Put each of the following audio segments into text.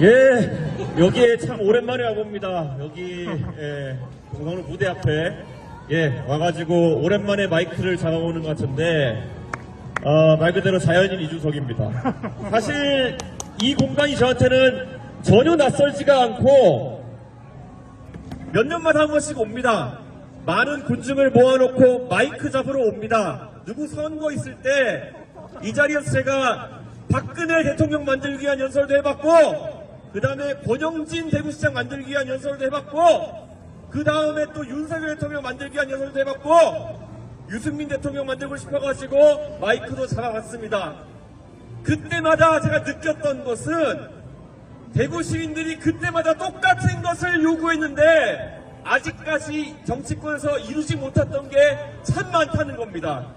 예, 여기에 참 오랜만에 와봅니다. 여기, 예, 공항로 무대 앞에, 예, 와가지고 오랜만에 마이크를 잡아보는 것 같은데, 어, 말 그대로 자연인 이준석입니다. 사실 이 공간이 저한테는 전혀 낯설지가 않고, 몇 년마다 한 번씩 옵니다. 많은 군중을 모아놓고 마이크 잡으러 옵니다. 누구 선거 있을 때 이 자리에서 제가 박근혜 대통령 만들기 위한 연설도 해봤고 그 다음에 권영진 대구시장 만들기 위한 연설도 해봤고 그 다음에 또 윤석열 대통령 만들기 위한 연설도 해봤고 유승민 대통령 만들고 싶어가지고 마이크도 잡아봤습니다. 그때마다 제가 느꼈던 것은 대구 시민들이 그때마다 똑같은 것을 요구했는데 아직까지 정치권에서 이루지 못했던 게 참 많다는 겁니다.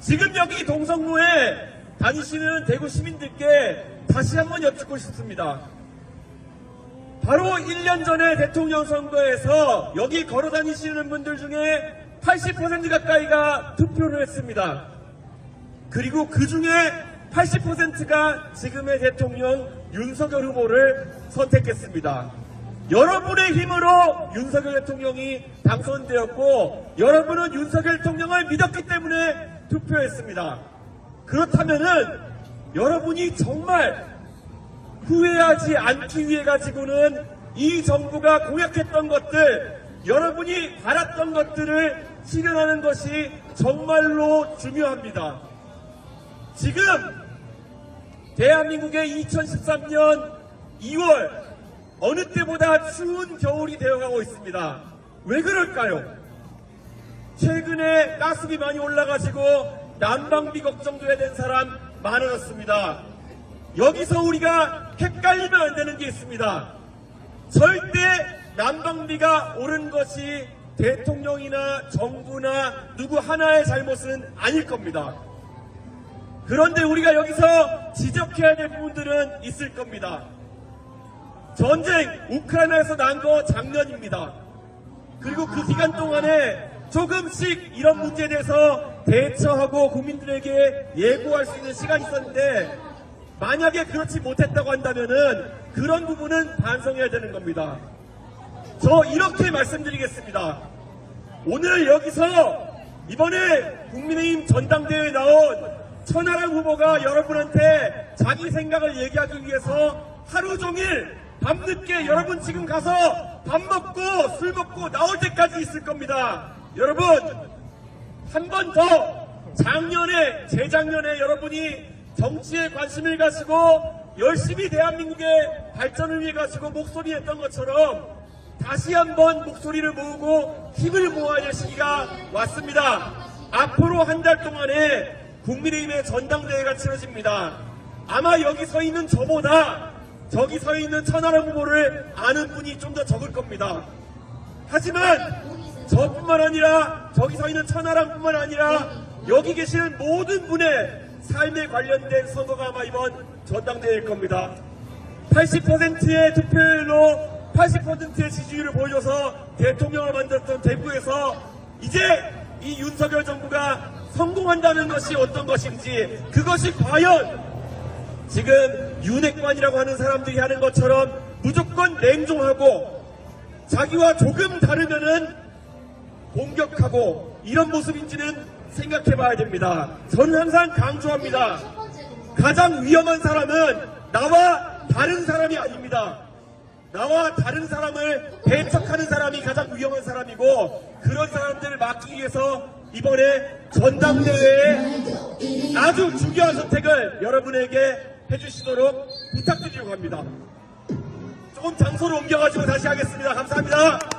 지금 여기 동성로에 다니시는 대구 시민들께 다시 한번 여쭙고 싶습니다. 바로 1년 전에 대통령 선거에서 여기 걸어 다니시는 분들 중에 80% 가까이가 투표를 했습니다. 그리고 그 중에 80%가 지금의 대통령 윤석열 후보를 선택했습니다. 여러분의 힘으로 윤석열 대통령이 당선되었고 여러분은 윤석열 대통령을 믿었기 때문에 투표했습니다. 그렇다면은 여러분이 정말 후회하지 않기 위해 가지고는 이 정부가 공약했던 것들, 여러분이 바랐던 것들을 실현하는 것이 정말로 중요합니다. 지금 대한민국의 2013년 2월 어느 때보다 추운 겨울이 되어가고 있습니다. 왜 그럴까요? 최근에 가스비 많이 올라가지고 난방비 걱정도 해야 되는 사람 많아졌습니다. 여기서 우리가 헷갈리면 안 되는 게 있습니다. 절대 난방비가 오른 것이 대통령이나 정부나 누구 하나의 잘못은 아닐 겁니다. 그런데 우리가 여기서 지적해야 될 부분들은 있을 겁니다. 전쟁, 우크라이나에서 난 거 작년입니다. 그리고 그 기간 동안에 조금씩 이런 문제에 대해서 대처하고 국민들에게 예고할 수 있는 시간이 있었는데 만약에 그렇지 못했다고 한다면은 그런 부분은 반성해야 되는 겁니다. 저 이렇게 말씀드리겠습니다. 오늘 여기서 이번에 국민의힘 전당대회에 나온 천하람 후보가 여러분한테 자기 생각을 얘기하기 위해서 하루 종일 밤늦게 여러분 지금 가서 밥 먹고 술 먹고 나올 때까지 있을 겁니다. 여러분 한 번 더 작년에 재작년에 여러분이 정치에 관심을 가지고 열심히 대한민국의 발전을 위해 가지고 목소리 냈던 것처럼 다시 한번 목소리를 모으고 힘을 모아야 할 시기가 왔습니다. 앞으로 한 달 동안에 국민의힘의 전당대회가 치러집니다. 아마 여기 서 있는 저보다 저기 서 있는 천하람 후보를 아는 분이 좀 더 적을 겁니다. 하지만 저뿐만 아니라 저기 서 있는 천하람뿐만 아니라 여기 계시는 모든 분의 삶에 관련된 선거가 아마 이번 전당대회일 겁니다. 80%의 투표율로 80%의 지지율을 보여줘서 대통령을 만들었던 대구에서 이제 이 윤석열 정부가 성공한다는 것이 어떤 것인지 그것이 과연 지금 윤핵관이라고 하는 사람들이 하는 것처럼 무조건 냉정하고 자기와 조금 다르면은 공격하고 이런 모습인지는 생각해 봐야 됩니다. 저는 항상 강조합니다. 가장 위험한 사람은 나와 다른 사람이 아닙니다. 나와 다른 사람을 배척하는 사람이 가장 위험한 사람이고 그런 사람들을 막기 위해서 이번에 전당대회에 아주 중요한 선택을 여러분에게 해주시도록 부탁드리려고 합니다. 조금 장소를 옮겨가지고 다시 하겠습니다. 감사합니다.